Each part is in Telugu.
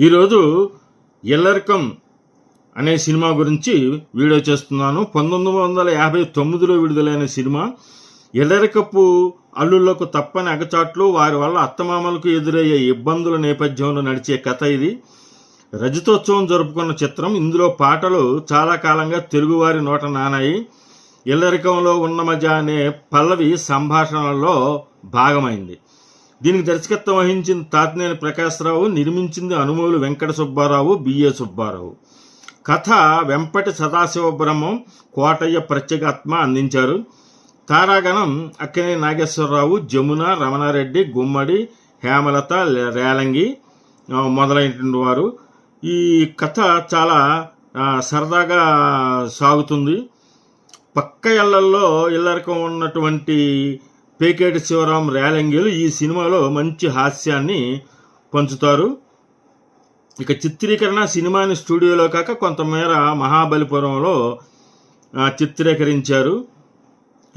ఈరోజు ఎల్లరికం అనే సినిమా గురించి వీడియో చేస్తున్నాను. పంతొమ్మిది వందల యాభై తొమ్మిదిలో విడుదలైన సినిమా. ఎల్లరికపు అల్లుళ్ళకు తప్పని అగచాట్లు వారి వల్ల అత్తమామలకు ఎదురయ్యే ఇబ్బందుల నేపథ్యంలో నడిచే కథ ఇది. రజతోత్సవం జరుపుకున్న చిత్రం. ఇందులో పాటలు చాలా కాలంగా తెలుగువారి నోట నానాయి. ఇల్లరికంలో ఉన్న మజ అనే పల్లవి సంభాషణలో భాగమైంది. దీనికి దర్శకత్వం వహించిన తాతినేని ప్రకాశ్రావు నిర్మించింది అనుమూలు వెంకట సుబ్బారావు బిఏ సుబ్బారావు. కథ వెంపటి సదాశివబ్రహ్మం కోటయ్య ప్రత్యేగాత్మ అందించారు. తారాగణం అక్కినే నాగేశ్వరరావు జమున రమణారెడ్డి గుమ్మడి హేమలత రేలంగి మొదలైనటువంటి వారు. ఈ కథ చాలా సరదాగా సాగుతుంది. పక్క ఇళ్ళల్లో ఇల్లరకం ఉన్నటువంటి పేకేటి శివరాం రేలంగిలు ఈ సినిమాలో మంచి హాస్యాన్ని పంచుతారు. ఇక చిత్రీకరణ సినిమాని స్టూడియోలో కాక కొంతమేర మహాబలిపురంలో చిత్రీకరించారు.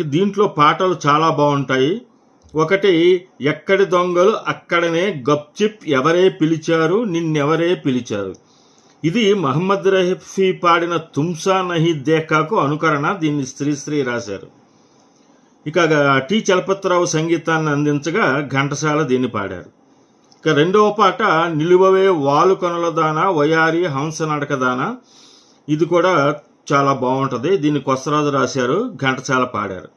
దీంట్లో పాటలు చాలా బాగుంటాయి. ఒకటి ఎక్కడి దొంగలు అక్కడనే గప్చిప్ ఎవరే పిలిచారు నిన్నెవరే పిలిచారు. ఇది మహమ్మద్ రఫీ పాడిన తుమ్సా నహి దేకాకు అనుకరణ దీన్ని శ్రీశ్రీ రాశారు. ఇక టి చలపతిరావు సంగీతాన్ని అందించగా ఘంటసాల దీన్ని పాడారు. ఇక రెండవ పాట నిలువవే వాలు కనుల దాన వయారి హంస నడక దాన. ఇది కూడా చాలా బాగుంటుంది. దీన్ని కొసరాజు రాశారు ఘంటసాల పాడారు.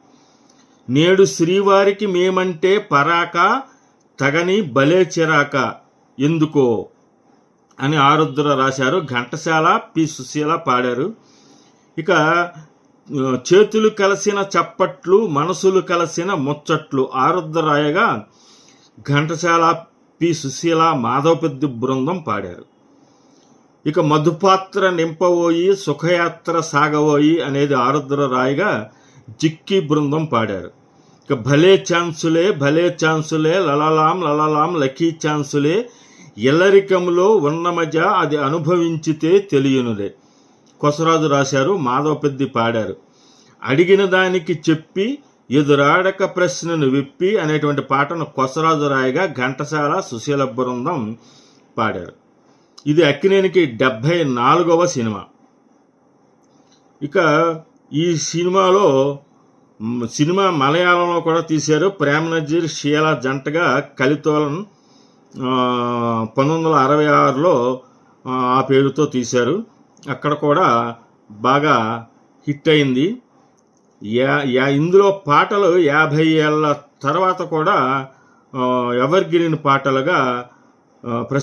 నేడు శ్రీవారికి మేమంటే పరాక తగని బలే చిరాక. ఎందుకో అని ఆరుద్ర రాశారు ఘంటసాల పి సుశీల పాడారు. ఇక చేతులు కలిసిన చప్పట్లు మనసులు కలిసిన ముచ్చట్లు ఆరుద్ర రాయగా ఘంటసాల పి. సుశీల మాధవపెద్ది బృందం పాడారు. ఇక మధుపాత్ర నింపబోయి సుఖయాత్ర సాగబోయి అనేది ఆరుద్ర రాయిగా జిక్కి బృందం పాడారు. ఇక భలే ఛాన్సులే భలే ఛాన్సులే లలలాం లలలాం లకీ ఛాన్సులే ఎల్లరికంలో ఉన్న మజ అది అనుభవించితే తెలియనులే. కొసరాజు రాశారు మాధవపెద్ది పాడారు. అడిగిన దానికి చెప్పి ఎదురాడక ప్రశ్నను విప్పి అనేటువంటి పాటను కొసరాజు రాయగా ఘంటసాల సుశీల బృందం పాడారు. ఇది అక్కినేనికి డెబ్భై నాలుగవ సినిమా. ఇక ఈ సినిమాలో సినిమా మలయాళంలో కూడా తీశారు ప్రేమ నజీర్ షీలా జంటగా కలితోలన్ పంతొమ్మిది వందల అరవై ఆరులో ఆ పేరుతో తీశారు. అక్కడ కూడా బాగా హిట్ అయింది. యా యా ఇందులో పాటలు యాభై ఏళ్ళ తర్వాత కూడా ఆ, ఎవర్ గ్రీన్ పాటలుగా ప్ర